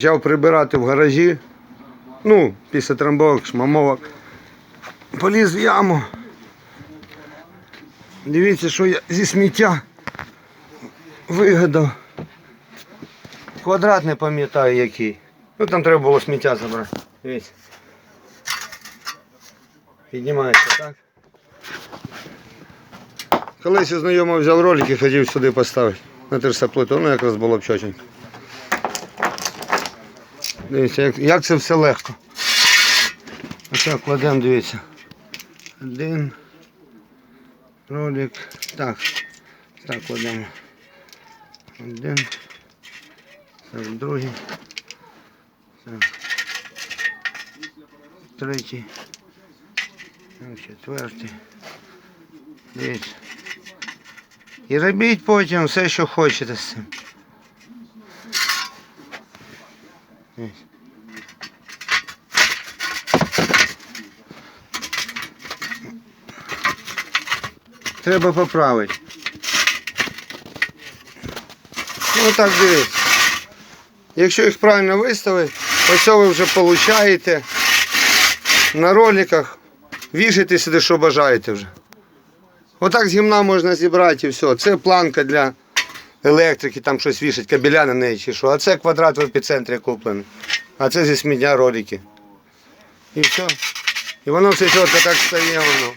Почав прибирати в гаражі. Ну, після трамбовок, шмамовок. Поліз в яму. Дивіться, що я зі сміття вигадав. Квадрат не пам'ятаю який. Ну там треба було сміття забрати. Дивіться. Піднімається, так? Колись знайомий взяв ролик і хотів сюди поставити. На терсоплиту, ну якраз було б чотенько. Дивіться, як, як це все легко. Отак кладемо, дивіться. Один. Ролик. Так. Так кладемо. Один. Так, другий. Так. Третій. Так, четвертий. Дивіться. І робіть потім все, що хочете з цим. Дивіться. Треба поправити. Ну так дивіться. Якщо їх правильно виставити, ось ви вже получаєте на роликах. Вішайте сюди, що бажаєте вже. Отак з гімна можна зібрати і все. Це планка для електрики, там щось вішать, кабеля на неї чи що. А це квадрат в епіцентрі куплений. А це зі сміття ролики. І все. І воно все чітко так стає воно.